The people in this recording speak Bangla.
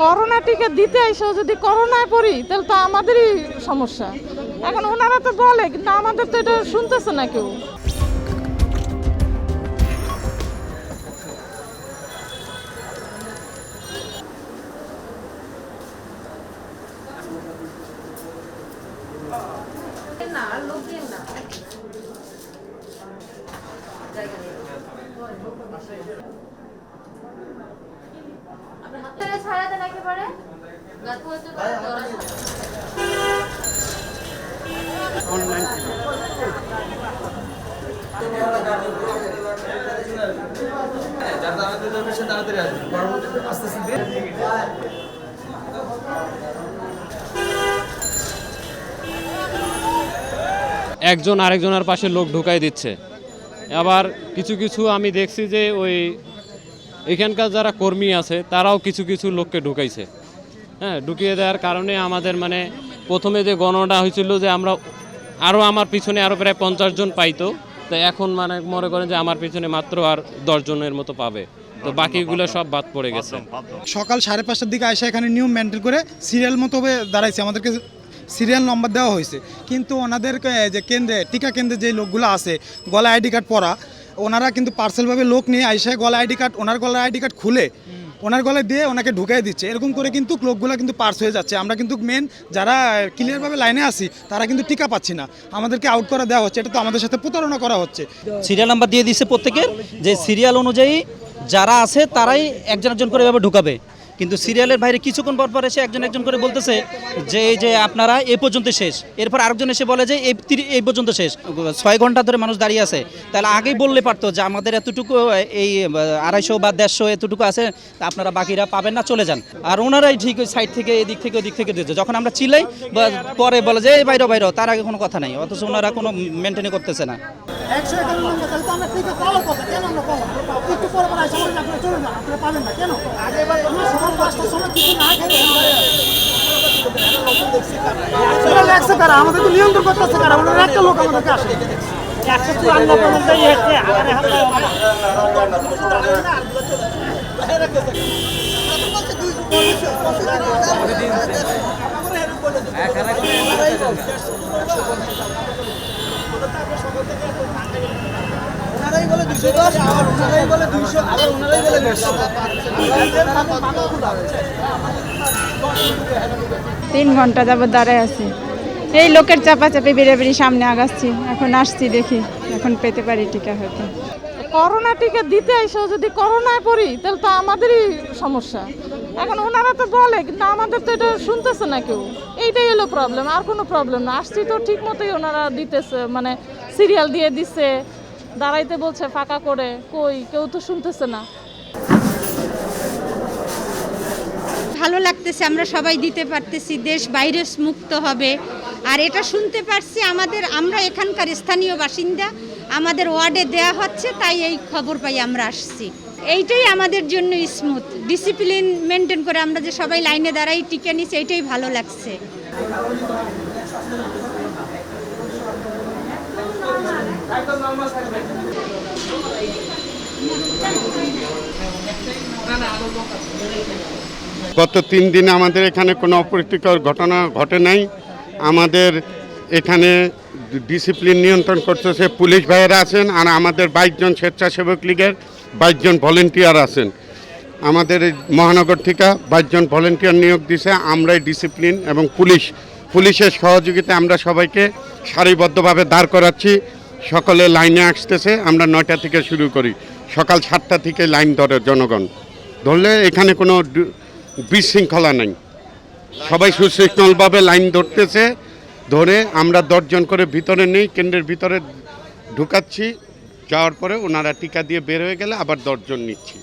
করোনা টিকা দিতে এসেও যদি করোনায় পড়ি, তাহলে তো আমাদেরই সমস্যা। এখন ওনারা তো বলে, কিন্তু আমাদের তো এটা শুনতেছে না কেউ। আপনারা তাড়াতাড়ি আসবে পরবর্তীতে আস্তে আস্তে একজন আরেকজনের পাশে লোক ঢুকাই দিচ্ছে। আবার কিছু কিছু আমি দেখছি যে ওই এখানকার যারা কর্মী আছে তারাও কিছু কিছু লোককে ঢুকাইছে। হ্যাঁ ঢুকিয়ে দেওয়ার কারণে আমাদের মানে প্রথমে যে গণনা হয়েছিল যে আমরা আরও আমার পিছনে আরও প্রায় পঞ্চাশ জন পাইতো তো এখন মানে মনে করেন যে আমার পিছনে মাত্র আর দশ জনের মতো পাবে। তো বাকিগুলো সব বাদ পড়ে গেছে। সকাল সাড়ে পাঁচটার দিকে এসে এখানে নিয়ম মেনটেন করে সিরিয়াল মতো দাঁড়াইছে। আমাদেরকে সিরিয়াল নম্বর দেওয়া হয়েছে। কিন্তু ওনাদেরকে যে কেন্দ্রে টিকা কেন্দ্রে যে লোকগুলো আছে গলা আইডি কার্ড পরা ওনারা কিন্তু পার্সেলভাবে লোক নিয়ে আইসে গলা আইডি কার্ড ওনার গলার আইডি কার্ড খুলে ওনার গলায় দিয়ে ওনাকে ঢুকাই দিচ্ছে। এরকম করে কিন্তু লোকগুলো কিন্তু পার্স হয়ে যাচ্ছে। আমরা কিন্তু মেন যারা ক্লিয়ারভাবে লাইনে আসি তারা কিন্তু টিকা পাচ্ছি না। আমাদেরকে আউট করা দেওয়া হচ্ছে। এটা তো আমাদের সাথে প্রতারণা করা হচ্ছে। সিরিয়াল নাম্বার দিয়ে দিচ্ছে প্রত্যেকের যে সিরিয়াল অনুযায়ী যারা আছে তারাই একজন একজন করে এভাবে ঢুকাবে। কিন্তু সিরিয়ালের বাইরে কিছুক্ষণ পর পর এসে একজন একজন করে বলতেছে যে এই যে আপনারা, এ পর্যন্ত শেষ। এরপর আরেকজন এসে বলে যে এই এই পর্যন্ত শেষ। ছয় ঘণ্টা ধরে মানুষ দাঁড়িয়ে আছে। তাহলে আগেই বললে পারতো যে আমাদের এতটুকু, এই আড়াইশো বা দেড়শো এতটুকু আছে আপনারা বাকিরা পাবেন না, চলে যান। আর ওনারাই ঠিক ওই সাইড থেকে, এদিক থেকে, ওদিক থেকে দিচ্ছে যখন আমরা চিলাই পরে বলে যে, এই বাইরে বাইরে, তার আগে কোনো কথা নাই। অথচ ওনারা কোনো মেনটেনই করতেছে না। তো কেন পাবো? আপনারা আপনারা পাবেন না। কেন? সকাল পাঁচটার সময় কিছু না খেয়ে লাগছে কারা আমাদের তো নিয়ন্ত্রণ করতেছে কারা আমাদের একটা লোক আমাদেরকে আসে। একশো চুয়ান্ন হচ্ছে আগারে হামলা তিন ঘণ্টা যাবত দাঁড়ায় আছি। এই লোকের চাপাচাপি বেড়ে বেরিয়ে সামনে আগাচ্ছি। এখন আসছি দেখি এখন পেতে পারি টিকা হয়তো। করোনা টিকা দিতে এসেও যদি করোনায় পড়ি তাহলে তো আমাদেরই সমস্যা। এখন ওনারা তো বলে কিন্তু আমাদের তো এটা শুনতেছে না কেউ। এইটাই হলো প্রবলেম আর কোনো প্রবলেম না। আসছি তো ঠিক মতোই ওনারা দিতেছে মানে সিরিয়াল দিয়ে দিচ্ছে দাঁড়াইতে বলছে, ফাঁকা করে। কই? কেউ তো শুনতেছে না। ভালো লাগতেছে, আমরা সবাই দিতে পারতেছি, দেশ ভাইরাস মুক্ত হবে। আর এটা শুনতে পারছি, আমাদের, আমরা এখানকার স্থানীয় বাসিন্দা, আমাদের ওয়ার্ডে দেয়া হচ্ছে, তাই এই খবর পাই, আমরা আসছি। এইটাই আমাদের জন্য স্মুথ ডিসিপ্লিন মেনটেন করে আমরা যে সবাই লাইনে দাঁড়াই, টিকে নিচ্ছি এইটাই ভালো লাগছে। গত তিন দিনে আমাদের এখানে কোনো অপ্রীতিকর ঘটনা ঘটে নাই। আমাদের এখানে ডিসিপ্লিন নিয়ন্ত্রণ করতেছে, পুলিশ ভাইয়েরা আছেন আর আমাদের বাইশজন স্বেচ্ছাসেবক লীগের বাইশজন ভলেন্টিয়ার আছেন। আমাদের মহানগর থেকে বাইশজন ভলেন্টিয়ার নিয়োগ দিছে। আমরাই ডিসিপ্লিন এবং পুলিশ, পুলিশের সহযোগিতায় আমরা সবাইকে সারিবদ্ধভাবে দাঁড় করাচ্ছি। সকলে লাইনে আসতেছে, আমরা নয়টা থেকে শুরু করি। সকাল সাতটা থেকে লাইন ধরে জনগণ। ধরলে এখানে কোনো বিশৃঙ্খলা নেই। সবাই সুশৃঙ্খলভাবে লাইন ধরতেছে, ধরে আমরা দশজন করে ভিতরে নেই, কেন্দ্রের ভিতরে ঢুকাচ্ছি। যাওয়ার পরে ওনারা টিকা দিয়ে বের হয়ে গেলে আবার দশজন নিচ্ছি।